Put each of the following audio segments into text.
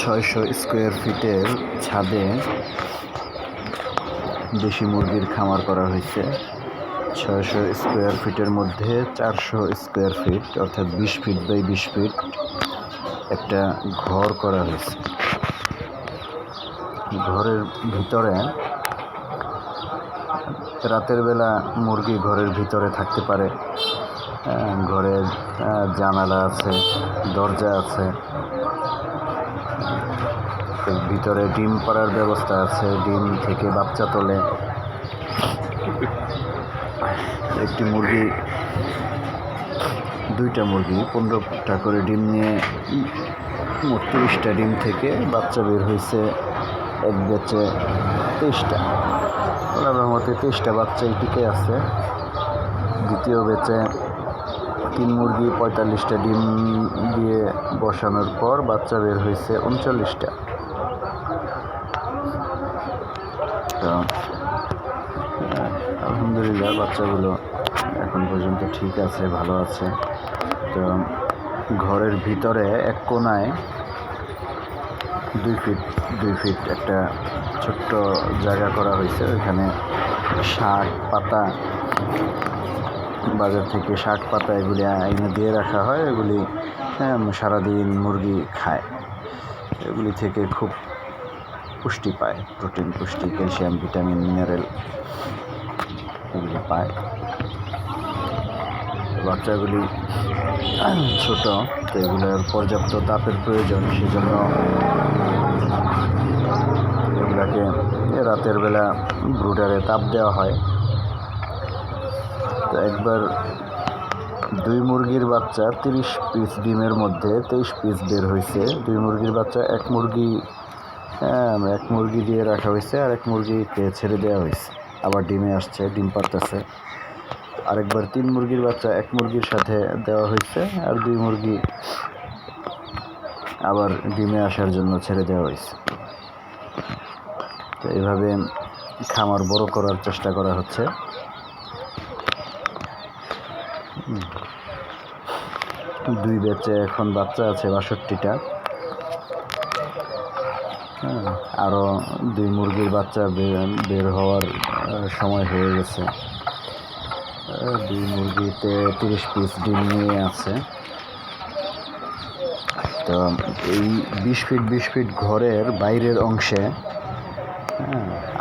ছয়শো স্কোয়ার ফিটের ছাদে দেশি মুরগির খামার করা হয়েছে। ছয়শো স্কোয়ার ফিটের মধ্যে চারশো স্কোয়ার ফিট, অর্থাৎ বিশ ফিট বাই বিশ ফিট একটা ঘর করা হয়েছে। ঘরের ভিতরে রাতের বেলা মুরগি ঘরের ভিতরে থাকতে পারে। ঘরের জানালা আছে, দরজা আছে। ভিতরে ডিম পাড়ার ব্যবস্থা আছে, ডিম থেকে বাচ্চা তোলে। একটি মুরগি, দুইটা মুরগি, পনেরোটা করে ডিম নিয়ে তিরিশটা ডিম থেকে বাচ্চা বের হয়েছে, এক বেচে তেইশটা। ওনার মতে তেইশটা বাচ্চাই টিকে আছে। দ্বিতীয় বেচে তিন মুরগি, পঁয়তাল্লিশটা ডিম দিয়ে বসানোর পর বাচ্চা বের হয়েছে উনচল্লিশটা। তো আহ, আলহামদুলিল্লাহ বাচ্চাগুলো এখন পর্যন্ত ঠিক আছে ভালো আছে। তো ঘরের ভিতরে এক কোনায় দুই ফিট দুই ফিট একটা ছোট্ট জায়গা করা হয়েছে। ওইখানে শাক পাতা বাজার থেকে শাক পাতা এগুলি এনে দিয়ে রাখা হয়। এগুলি হ্যাঁ, সারাদিন মুরগি খায়। এগুলি থেকে খুব পুষ্টি পায়, প্রোটিন, পুষ্টি, ক্যালসিয়াম, ভিটামিন, মিনারেল এগুলি পায়। বাচ্চাগুলি ছোট, তো এগুলোর পর্যাপ্ত তাপের প্রয়োজন, সেজন্য এগুলাকে রাতের বেলা ব্রুডারে তাপ দেওয়া হয়। তো একবার দুই মুরগির বাচ্চা তিরিশ পিস ডিমের মধ্যে তেইশ পিস বের হয়েছে। দুই মুরগির বাচ্চা এক মুরগি হ্যাঁ, এক মুরগি দিয়ে রাখা হয়েছে আর এক মুরগিকে ছেড়ে দেওয়া হয়েছে। আবার ডিমে আসছে ডিম পারতেছে আরেকবার তিন মুরগির বাচ্চা এক মুরগির সাথে দেওয়া হয়েছে আর দুই মুরগি আবার ডিমে আসার জন্য ছেড়ে দেওয়া হয়েছে। তো এইভাবে খামার বড় করার চেষ্টা করা হচ্ছে। দুই বেচে এখন বাচ্চা আছে বাষট্টিটা হ্যাঁ আরও দুই মুরগির বাচ্চা বের হওয়ার সময় হয়ে গেছে। দুই মুরগিতে তিরিশ পিস ডিম নিয়ে আছে। তো এই বিশ ফিট বিশ ফিট ঘরের বাইরের অংশে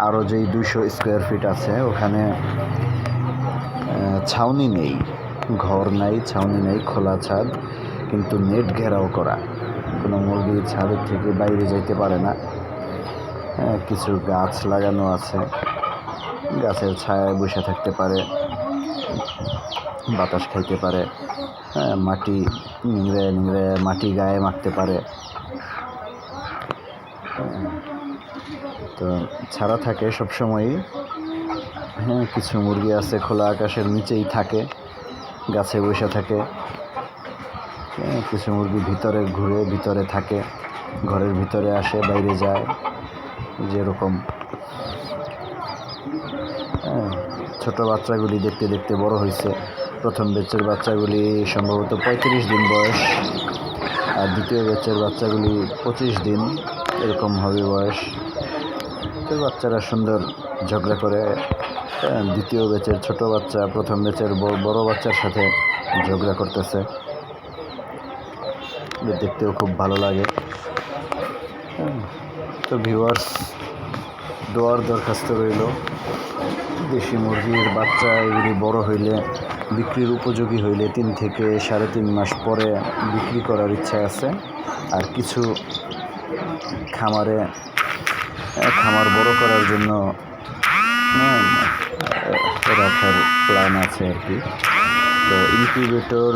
আরও যেই দুশো স্কোয়ার ফিট আছে, ওখানে ছাউনি নেই। ঘর নাই, ছাউনি নেই, খোলা ছাদ, কিন্তু নেট ঘেরাও করা। কোনো মুরগি ছাদের থেকে বাইরে যাইতে পারে না। কিছু গাছ লাগানো আছে। গাছের ছায়ায় বসে থাকতে পারে বাতাস খাইতে পারে হ্যাঁ মাটি নিংড়ে নিংড়ে মাটি গায়ে মাখতে পারে। হ্যাঁ, তো ছাড়া থাকে সবসময়ই। হ্যাঁ কিছু মুরগি আছে খোলা আকাশের নিচেই থাকে গাছে বসে থাকে। হ্যাঁ, কিছু মুরগি ভিতরে ঘুরে ভিতরে থাকে ঘরের ভিতরে আসে বাইরে যায়। যেরকম। হ্যাঁ, ছোট বাচ্চাগুলি দেখতে দেখতে বড় হয়েছে। প্রথম বেচের বাচ্চাগুলি সম্ভবত পঁয়ত্রিশ দিন বয়স আর দ্বিতীয় বেচের বাচ্চাগুলি পঁচিশ দিন এরকম হবে বয়স। তো বাচ্চারা সুন্দর ঝগড়া করে। হ্যাঁ, দ্বিতীয় বেচের ছোট বাচ্চা প্রথম বেচের বড় বাচ্চার সাথে ঝগড়া করতেছে। দেখতেও খুব ভালো লাগে। হ্যাঁ, তো ভিউয়ার্স দোয়ার দরখাস্ত রইল। দেশি মুরগির বাচ্চা এগুলি বড় হইলে বিক্রির উপযোগী হইলে তিন থেকে সাড়ে তিন মাস পরে বিক্রি করার ইচ্ছা আছে। আর কিছু খামারে খামার বড় করার জন্য হ্যাঁ, রাখার প্ল্যান আছে আর কি। তো ইনকিউবেটর